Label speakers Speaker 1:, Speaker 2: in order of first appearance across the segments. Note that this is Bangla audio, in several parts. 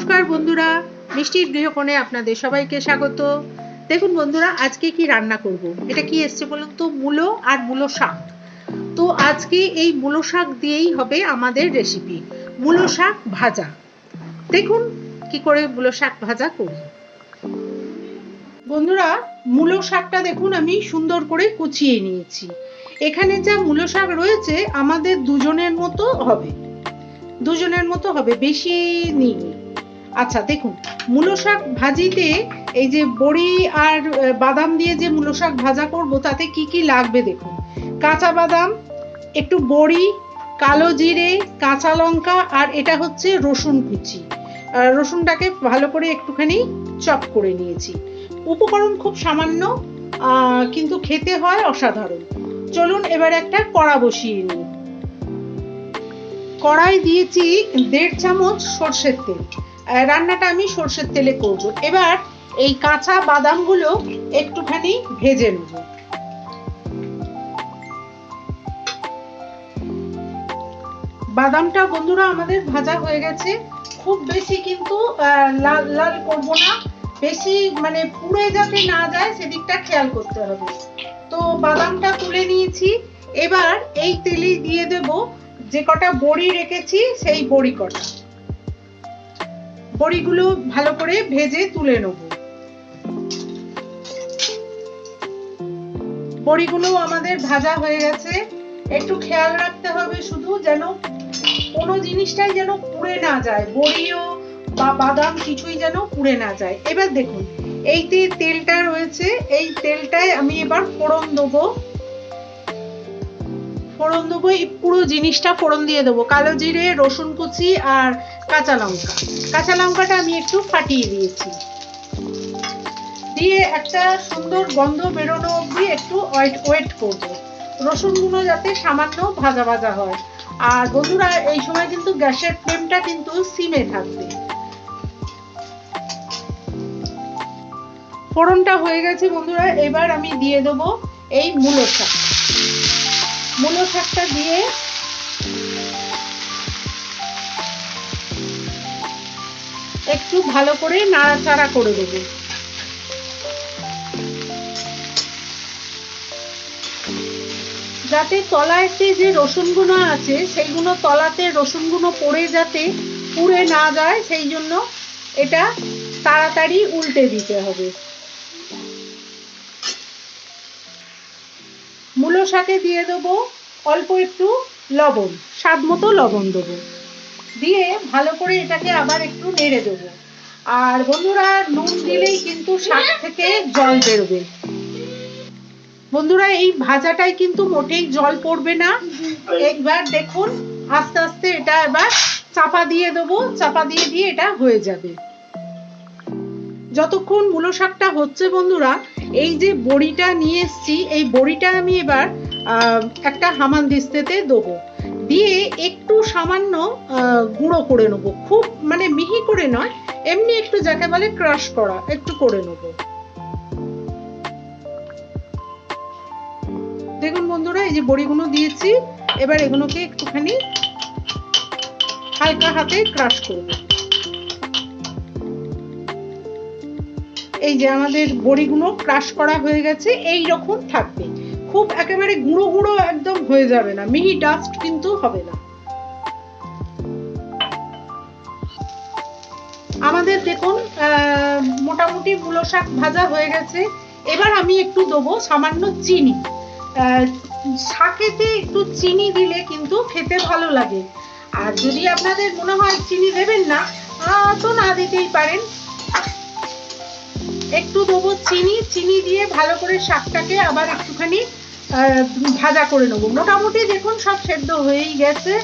Speaker 1: নমস্কার বন্ধুরা, মিষ্টির গৃহকোণে আপনাদের সবাইকে স্বাগত। দেখুন বন্ধুরা, আজকে কি রান্না করব। এটা কি এসছে বলুন তো? মূলো আর মূলো শাক। তো আজকে এই মূলো শাক দিয়েই হবে আমাদের রেসিপি মূলো শাক ভাজা। দেখুন কি করে মূলো শাক ভাজা করি। বন্ধুরা, মূলো শাকটা দেখুন আমি সুন্দর করে কুচিয়ে নিয়েছি। এখানে যা মূলো শাক রয়েছে, আমাদের দুজনের মতো হবে। দুজনের মতো হবে, বেশি নিই। আচ্ছা দেখুন, মূলো শাক ভাজিতে এই যে বড়ি আর বাদাম দিয়ে যে মূলো শাক ভাজা করব, তাতে কি কি লাগবে দেখুন? কাঁচা বাদাম, একটু বড়ি, কালো জিরে, কাঁচা লঙ্কা আর এটা হচ্ছে রসুন কুচি। রসুনটাকে ভালো করে একটুখানি চপ করে নিয়েছি। উপকরণ খুব সামান্য কিন্তু খেতে হয় অসাধারণ। চলুন এবার একটা কড়া বসিয়ে নিই। কড়াই দিয়েছি দেড় চামচ সর্ষের তেল। রান্নাটা আমি সর্ষের তেলে করব। এবার এই কাঁচা বাদামগুলো একটুখানি ভেজে নেব। বাদামটা বন্ধুরা আমাদের ভাজা হয়ে গেছে। খুব বেশি কিন্তু লাল লাল করব না। বেশি মানে পুড়ে যাতে না যায়, সেদিকটা খেয়াল করতে হবে। তো বাদামটা তুলে নিয়েছি। এবার এই তেলে দিয়ে দেব যে কটা বড়ি রেখেছি, সেই বড়ি কটা। বড়িগুলো ভালো করে ভেজে তুলে নেব। বড়িগুলো আমাদের ভাজা হয়ে গেছে। একটু খেয়াল রাখতে হবে শুধু যেন কোনো জিনিসটাই যেন পুড়ে না যায়। বড়িও বা বাদাম কিছুই যেন পুড়ে না যায়। এবার দেখুন, এই যে তেলটা রয়েছে, এই তেলটায় আমি এবার ফোড়ন দেবো। ফোড়ন দেবো, এই পুরো জিনিসটা ফোড়ন দিয়ে দেবো। কালো জিরে, রসুন কুচি আর কাঁচা লঙ্কা। কাঁচা লঙ্কাটা আমি একটু ফাটিয়ে দিয়েছি। দিয়ে একটা সুন্দর গন্ধ বেরোনো অবধি একটু ওয়েট ওয়েট করব। রসুনগুলো যাতে সামান্য ভাজা ভাজা হয়। আর বন্ধুরা, এই সময় কিন্তু গ্যাসের ফ্লেমটা কিন্তু সিমে থাকবে। ফোড়নটা হয়ে গেছে বন্ধুরা, এবার আমি দিয়ে দেবো এই মূলো শাক। মূলো শাকটা দিয়ে একটু ভালো করে নাড়াচাড়া করে দেবো। যাতে তলাতে যে রসুনগুলো আছে সেইগুলো তলাতে রসুনগুলো পড়ে যাতে পুড়ে না যায়, সেই জন্য এটা তাড়াতাড়ি উল্টে দিতে হবে। মূলো শাকে দিয়ে দেবো অল্প একটু লবণ, স্বাদ মতো লবণ দেবো। দিয়ে ভালো করে এটাকে আবার একটু নেড়ে দেবো। আর বন্ধুরা, নুন দিলেই কিন্তু শাক থেকে জল বেরোবে। বন্ধুরা, এই ভাজাটায় কিন্তু মোটেই জল পড়বে না। একবার দেখুন, আস্তে আস্তে এটা এবার চাপা দিয়ে দেবো। চাপা দিয়ে দিয়ে এটা হয়ে যাবে। যতক্ষণ মূলো শাকটা হচ্ছে বন্ধুরা, এই যে বড়িটা নিয়ে এসছি, এই বড়িটা আমি এবার একটা হামান দিস্তেতে দেবো। দিয়ে একটু সামান্য গুঁড়ো করে নেব। খুব মানে মিহি করে নয়, এমনি একটু যাকে বলে ক্রাশ করা, একটু করে নেব। দেখুন বন্ধুরা, এই যে বড়িগুলো দিয়েছি, এবার এগুলোকে একটুখানি হালকা হাতে ক্রাশ করব। এই যে আমাদের বড়িগুলো ক্রাশ করা হয়ে গেছে এই রকম থাকবে। খুব একেবারে গুঁড়ো গুঁড়ো একদম হয়ে যাবে না। মিহি ডাস্ট কিন্তু হবে না। আমাদের দেখুন মোটামুটি মূলো শাক ভাজা হয়ে গেছে। এবার আমি একটু দেবো সামান্য চিনি। শাকেতে একটু চিনি দিলে কিন্তু খেতে ভালো লাগে। আর যদি আপনাদের মনে হয় চিনি দেবেন না তো না দিতেই পারেন। একটু দেবো চিনি। চিনি দিয়ে ভালো করে শাকটাকে আবার একটুখানি ভাজা করে নেব। মোটামুটি দেখুন, সব সেদ্ধ হয়েই গেছে।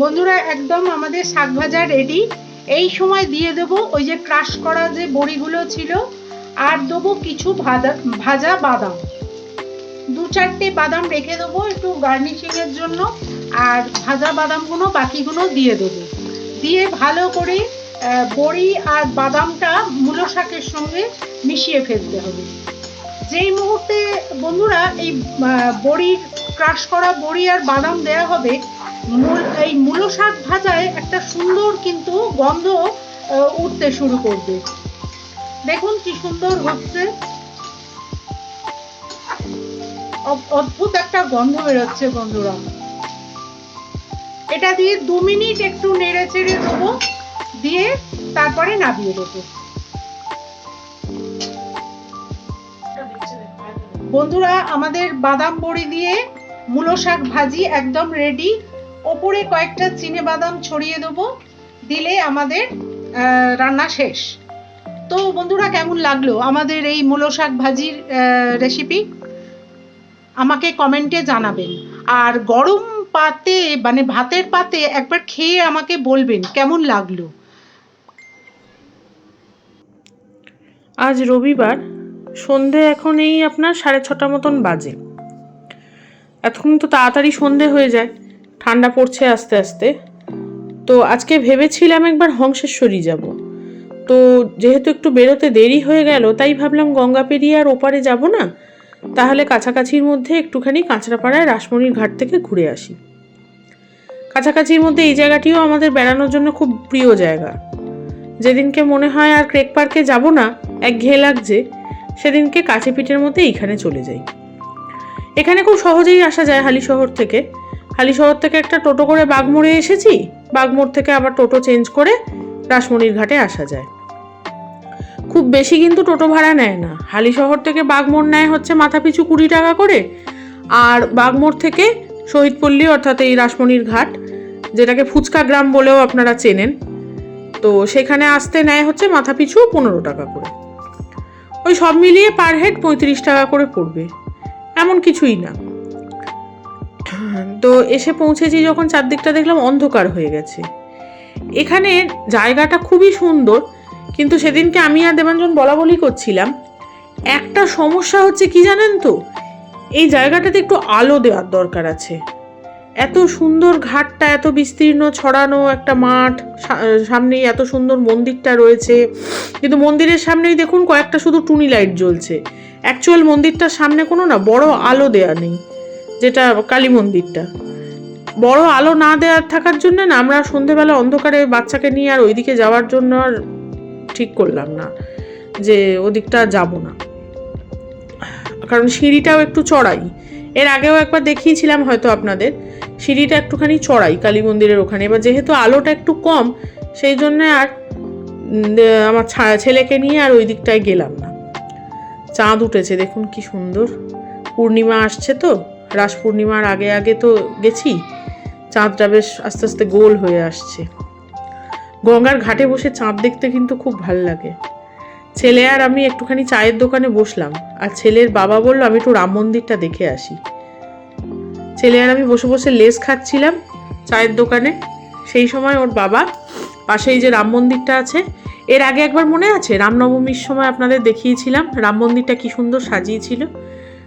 Speaker 1: বন্ধুরা, একদম আমাদের শাক ভাজা রেডি এই সময় দিয়ে দেবো ওই যে ক্রাশ করা যে বড়িগুলো ছিল, আর দেবো কিছু ভাজা ভাজা বাদাম। দু চারটে বাদাম রেখে দেবো একটু গার্নিশিংয়ের জন্য, আর ভাজা বাদামগুলো বাকিগুলো দিয়ে দেবো। দিয়ে ভালো করে বড়ি আর বাদামটা মূলো শাকের সঙ্গে মিশিয়ে ফেলতে হবে। যেই মুহূর্তে বন্ধুরা এই বড়ির ক্রাশ করা বড়ি আর বাদাম দেয়া হবে এই মূলো শাক ভাজায় একটা সুন্দর কিন্তু গন্ধ উঠতে শুরু করবে। দেখুন কি সুন্দর হচ্ছে। অদ্ভুত একটা গন্ধ বেরোচ্ছে বন্ধুরা। এটা দিয়ে দু মিনিট একটু নেড়ে চেড়ে দেবো। দিয়ে তারপরে নামিয়ে দেবো। বন্ধুরা, আমাদের বাদাম বড়ি দিয়ে মূলো শাক ভাজি একদম রেডি ওপরে কয়েকটা চিনে বাদাম ছড়িয়ে দেবো, দিলে আমাদের রান্না শেষ। তো বন্ধুরা, কেমন লাগল আমাদের এই মূলো শাক ভাজির রেসিপি আমাকে কমেন্টে জানাবেন। আর গরম পাতে মানে ভাতের পাতে একবার খেয়ে আমাকে বলবেন কেমন লাগল।
Speaker 2: আজ রবিবার, সন্ধে এখন এই আপনার সাড়ে ছটা মতন বাজে। এতক্ষণ তো তাড়াতাড়ি সন্ধে হয়ে যায়, ঠান্ডা পড়ছে আস্তে আস্তে। তো আজকে ভেবেছিলাম একবার হংসেশ্বরী যাব। তো যেহেতু একটু বেরোতে দেরি হয়ে গেল, তাই ভাবলাম গঙ্গা পেরিয়ে আর ওপারে যাব না। তাহলে কাছাকাছির মধ্যে একটুখানি কাঁচরাপাড়ায় রাসমণির ঘাট থেকে ঘুরে আসি। কাছাকাছির মধ্যে এই জায়গাটিও আমাদের বেড়ানোর জন্য খুব প্রিয় জায়গা। যেদিনকে মনে হয় আর ক্রেক পার্কে যাব না একঘেয়ে লাগছে, সেদিনকে কাছে পিঠের মধ্যে এইখানে চলে যাই। এখানে খুব সহজেই আসা যায় হালি শহর থেকে। হালি শহর থেকে একটা টোটো করে বাগমোড়ে এসেছি বাগমোড় থেকে আবার টোটো চেঞ্জ করে রাসমণির ঘাটে আসা যায়। খুব বেশি কিন্তু টোটো ভাড়া নেয় না। হালি শহর থেকে বাগমোড় নেয় হচ্ছে মাথাপিছু কুড়ি টাকা করে, আর বাগমোড় থেকে শহীদপল্লী অর্থাৎ এই রাসমণির ঘাট, যেটাকে ফুচকা গ্রাম বলেও আপনারা চেনেন, তো সেখানে আসতে নেয় হচ্ছে মাথা পিছু পনেরো টাকা করে। ওই সব মিলিয়ে পার হেড পঁয়ত্রিশ টাকা করে পড়বে। এমন কিছুই না। তো এসে পৌঁছেছি যখন চারদিকটা দেখলাম অন্ধকার হয়ে গেছে। এখানে জায়গাটা খুবই সুন্দর, কিন্তু সেদিনকে আমি আর দেবাঞ্জন বলা বলি করছিলাম, একটা সমস্যা হচ্ছে কি জানেন তো? এই জায়গাটাতে একটু আলো দেওয়ার দরকার আছে। এত সুন্দর ঘাটটা, এত বিস্তীর্ণ ছড়ানো একটা মাঠ সামনেই এত সুন্দর মন্দিরটা রয়েছে। কিন্তু মন্দিরের সামনেই দেখুন কয়েকটা শুধু টুনি লাইট জ্বলছে। অ্যাকচুয়াল মন্দিরটার সামনে কোনো না, বড় আলো দেয়া নেই, যেটা কালী মন্দিরটা। বড় আলো না দেওয়ার থাকার জন্য না, আমরা সন্ধেবেলা অন্ধকারে বাচ্চাকে নিয়ে আর ওইদিকে যাওয়ার জন্য আর ঠিক করলাম না, যে ওদিকটা যাব না। কারণ সিঁড়িটাও একটু চড়াই। এর আগেও একবার দেখিয়েছিলাম হয়তো আপনাদের। সিঁড়িটা একটুখানি চড়াই কালী মন্দিরের ওখানে, এবার যেহেতু আলোটা একটু কম, সেই জন্য আর আমার ছেলেকে নিয়ে আর ওই দিকটায় গেলাম না। চাঁদ উঠেছে, দেখুন কি সুন্দর। পূর্ণিমা আসছে তো, রাস পূর্ণিমার আগে আগে তো গেছি, চাঁদটা বেশ আস্তে আস্তে গোল হয়ে আসছে। গঙ্গার ঘাটে বসে চাঁদ দেখতে কিন্তু খুব ভালো লাগে। ছেলে আর আমি একটুখানি চায়ের দোকানে বসলাম, আর ছেলের বাবা বলল, আমি একটু রাম মন্দিরটা দেখে আসি। ছেলে আর আমি বসে বসে লেস খাচ্ছিলাম চায়ের দোকানে। সেই সময় ওর বাবা পাশেই যে রাম মন্দিরটা আছে, এর আগে একবার মনে আছে? রামনবমীর সময় আপনাদের দেখিয়েছিলাম, রাম মন্দিরটা কী সুন্দর সাজিয়েছিল।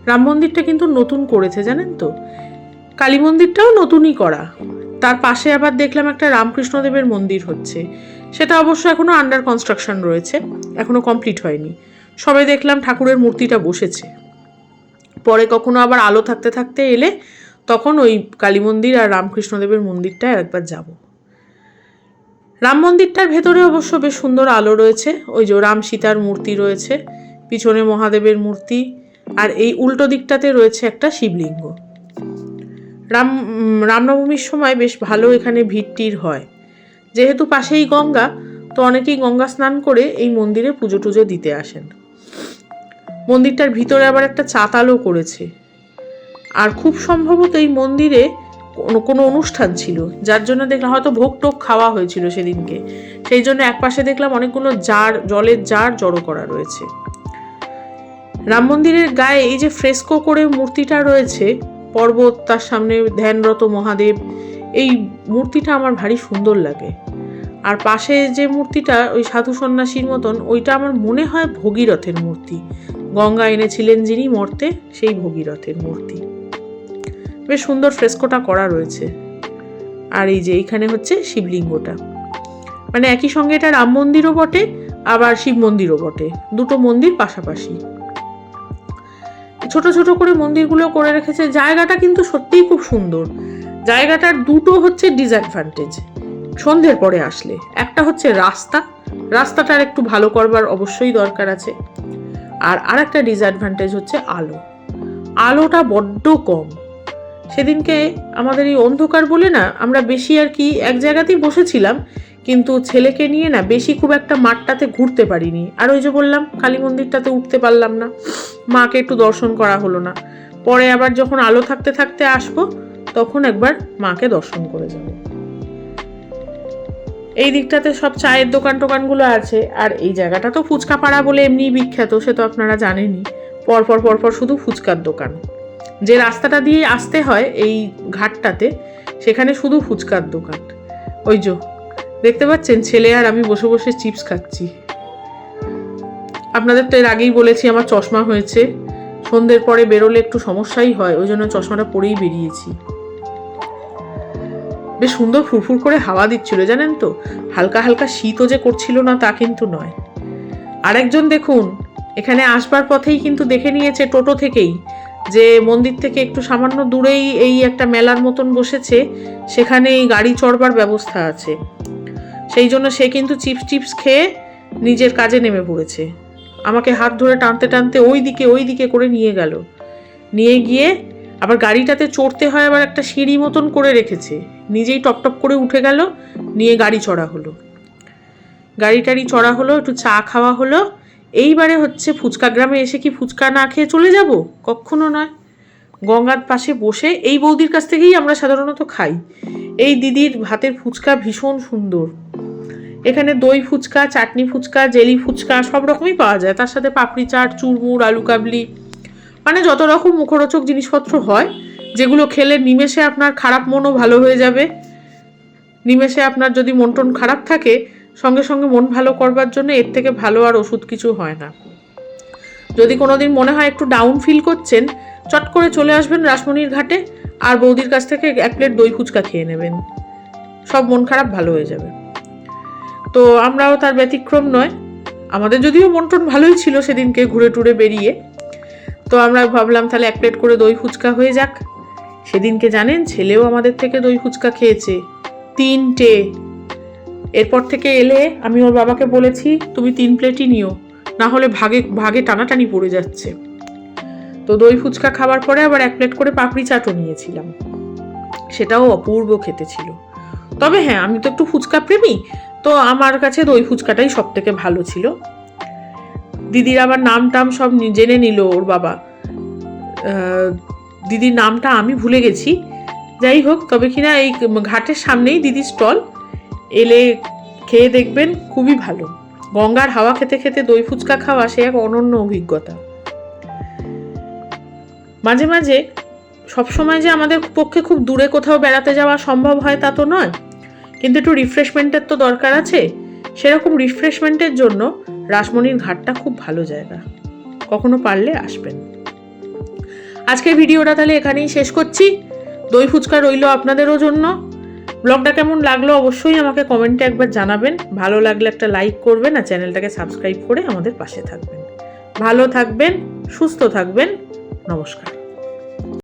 Speaker 2: রাম মন্দিরটা কিন্তু নতুন করেছে, জানেন তো? কালী মন্দিরটাও নতুনই করা। তার পাশে আবার দেখলাম একটা রামকৃষ্ণদেবের মন্দির হচ্ছে। সেটা অবশ্য এখনও আন্ডার কনস্ট্রাকশন রয়েছে, এখনও কমপ্লিট হয়নি। সবে দেখলাম ঠাকুরের মূর্তিটা বসেছে। পরে কখনো আবার আলো থাকতে থাকতে এলে তখন ওই কালী মন্দির আর রামকৃষ্ণদেবের মন্দিরটা একবার যাব। রাম মন্দিরটার ভেতরে অবশ্য বেশ সুন্দর আলো রয়েছে, ওই যে রাম সীতার মূর্তি রয়েছে, পিছনে মহাদেবের মূর্তি, আর এই উল্টো দিকটাতে রয়েছে একটা শিবলিঙ্গ। রাম রামনবমীর সময় বেশ ভালো এখানে ভিড় হয়। যেহেতু পাশেই গঙ্গা, তো অনেকেই গঙ্গা স্নান করে এই মন্দিরে পুজো টুজো দিতে আসেন। মন্দিরটার ভিতরে আবার একটা চাতালও করেছে। আর খুব সম্ভবত এই মন্দিরে কোনো অনুষ্ঠান ছিল, যার জন্য দেখলাম হয়তো ভোগ টোক খাওয়া হয়েছিল সেদিনকে। সেই জন্য একপাশে দেখলাম অনেকগুলো জার, জলের জার জড়ো করা রয়েছে। রাম মন্দিরের গায়ে এই যে ফ্রেস্কো করে মূর্তিটা রয়েছে, পর্বত, তার সামনে ধ্যানরত মহাদেব এই মূর্তিটা আমার ভারী সুন্দর লাগে। আর পাশে যে মূর্তিটা, ওই সাধু সন্ন্যাসীর মতন, ওইটা আমার মনে হয় ভগীরথের মূর্তি। গঙ্গা এনেছিলেন যিনি মর্তে, সেই ভগীরথের মূর্তি। বেশ সুন্দর ফ্রেস্কোটা করা রয়েছে। আর এই যে এইখানে হচ্ছে শিবলিঙ্গটা। মানে একই সঙ্গে এটা রাম মন্দিরও বটে, আবার শিব মন্দিরও বটে। দুটো মন্দির পাশাপাশি। ছোট ছোট করে মন্দিরগুলো করে রেখেছে। জায়গাটা কিন্তু সত্যিই খুব সুন্দর। জায়গাটার দুটো হচ্ছে ডিসঅ্যাডভান্টেজ সন্ধ্যের পরে আসলে। একটা হচ্ছে রাস্তা। রাস্তাটার একটু ভালো করবার অবশ্যই দরকার আছে। আর আরেকটা ডিসঅ্যাডভান্টেজ হচ্ছে আলো। আলোটা বড্ড কম। সেদিনকে আমাদের এই অন্ধকার বলে না, আমরা বেশি আর কি এক জায়গাতেই বসেছিলাম, কিন্তু ছেলেকে নিয়ে না বেশি খুব একটা মাঠটাতে ঘুরতে পারিনি। আর ওই যে বললাম, কালী মন্দিরটাতে উঠতে পারলাম না। মাকে একটু দর্শন করা হলো না। পরে আবার যখন আলো থাকতে থাকতে আসব তখন একবার মাকে দর্শন করে যাব। এই দিকটাতে সব চায়ের দোকান টোকানগুলো আছে, আর এই জায়গাটা তো ফুচকা পাড়া বলে এমনি বিখ্যাত, সে তো আপনারা জানেনই। পরপর পরপর শুধু ফুচকার দোকান। যে রাস্তাটা দিয়ে আসতে হয় এই ঘাটটাতে, সেখানে শুধু ফুচকার দোকান। ওই যো, দেখতে পাচ্ছেন? ছেলে আর আমি বসে বসে চিপস খাচ্ছি। আপনাদের তো এর আগেই বলেছি, আমার চশমা হয়েছে। সন্ধ্যের পরে বেরোলে একটু সমস্যাই হয়, ওই জন্য চশমাটা পরেই বেরিয়েছি। বেশ সুন্দর ফুরফুর করে হাওয়া দিচ্ছিল, জানেন তো? হালকা হালকা শীতও যে করছিল না তা কিন্তু নয়। আরেকজন দেখুন, এখানে আসবার পথেই কিন্তু দেখে নিয়েছে টোটো থেকেই, যে মন্দির থেকে একটু সামান্য দূরেই এই একটা মেলার মতন বসেছে সেখানে এই গাড়ি চড়বার ব্যবস্থা আছে। সেই জন্য সে কিন্তু চিপস টিপস খেয়ে নিজের কাজে নেমে পড়েছে। আমাকে হাত ধরে টানতে টানতে ওই দিকে ওই দিকে করে নিয়ে গেল। নিয়ে গিয়ে আবার গাড়িটাতে চড়তে হয় আবার একটা সিঁড়ি মতন করে রেখেছে। নিজেই টপ টপ করে উঠে গেল, নিয়ে গাড়ি চড়া হলো। গাড়ি টাড়ি চড়া হলো, একটু চা খাওয়া হলো। এইবারে হচ্ছে ফুচকা গ্রামে এসে কি ফুচকা না খেয়ে চলে যাব? কখনো নয়। গঙ্গার পাশে বসে এই বৌদির কাছ থেকেই আমরা সাধারণত খাই। এই দিদির ভাতের ফুচকা ভীষণ সুন্দর। এখানে দই ফুচকা, চাটনি ফুচকা, জেলি ফুচকা সব রকমই পাওয়া যায়। তার সাথে পাপড়ি চাট, চুরমুর, আলু কাবলি। মানে যত রকম মুখরোচক জিনিসপত্র হয়, যেগুলো খেলে নিমেষে আপনার খারাপ মনও ভালো হয়ে যাবে। নিমেষে আপনার যদি মন টন খারাপ থাকে, সঙ্গে সঙ্গে মন ভালো করবার জন্য এর থেকে ভালো আর ওষুধ কিছু হয় না। যদি কোনো দিন মনে হয় একটু ডাউন ফিল করছেন, চট করে চলে আসবেন রাসমণির ঘাটে আর বৌদির কাছ থেকে এক প্লেট দই ফুচকা খেয়ে নেবেন। সব মন খারাপ ভালো হয়ে যাবে। তো আমরাও তার ব্যতিক্রম নয়। আমাদের যদিও মন টন ভালোই ছিল সেদিনকে ঘুরে টুরে বেরিয়ে। তো আমরা ভাবলাম তাহলে এক প্লেট করে দই ফুচকা হয়ে যাক। সেদিনকে জানেন, ছেলেও আমাদের থেকে দই ফুচকা খেয়েছে। তিনটে। এরপর থেকে এলে আমি ওর বাবাকে বলেছি, তুমি তিন প্লেটই নিও। না হলে ভাগে ভাগে টানাটানি পড়ে যাচ্ছে। তো দই ফুচকা খাবার পরে আবার এক প্লেট করে পাপড়ি চাটও নিয়েছিলাম। সেটাও অপূর্ব খেতে ছিল। তবে হ্যাঁ আমি তো একটু ফুচকা প্রেমী, তো আমার কাছে দই ফুচকাটাই সব থেকে ভালো ছিল। দিদির আবার নাম টাম সব জেনে নিল ওর বাবা। দিদির নামটা আমি ভুলে গেছি। যাই হোক, তবে কিনা এই ঘাটের সামনেই দিদির স্টল। এলে খেয়ে দেখবেন, খুবই ভালো। গঙ্গার হাওয়া খেতে খেতে দই ফুচকা খাওয়া, সে এক অনন্য অভিজ্ঞতা। মাঝে মাঝে, সবসময় যে আমাদের পক্ষে খুব দূরে কোথাও বেড়াতে যাওয়া সম্ভব হয় তা তো নয়। কিন্তু একটু রিফ্রেশমেন্টের তো দরকার আছে। সেরকম রিফ্রেশমেন্টের জন্য রাসমণির ঘাটটা খুব ভালো জায়গা। কখনো পারলে আসবেন। আজকের ভিডিওটা তাহলে এখানেই শেষ করছি। দই ফুচকা রইল আপনাদেরও জন্য। ব্লগটা কেমন লাগল অবশ্যই আমাকে কমেন্টে একবার জানাবেন। ভালো লাগলে একটা লাইক করবেন আর চ্যানেলটাকে সাবস্ক্রাইব করে আমাদের পাশে থাকবেন। ভালো থাকবেন, সুস্থ থাকবেন। নমস্কার।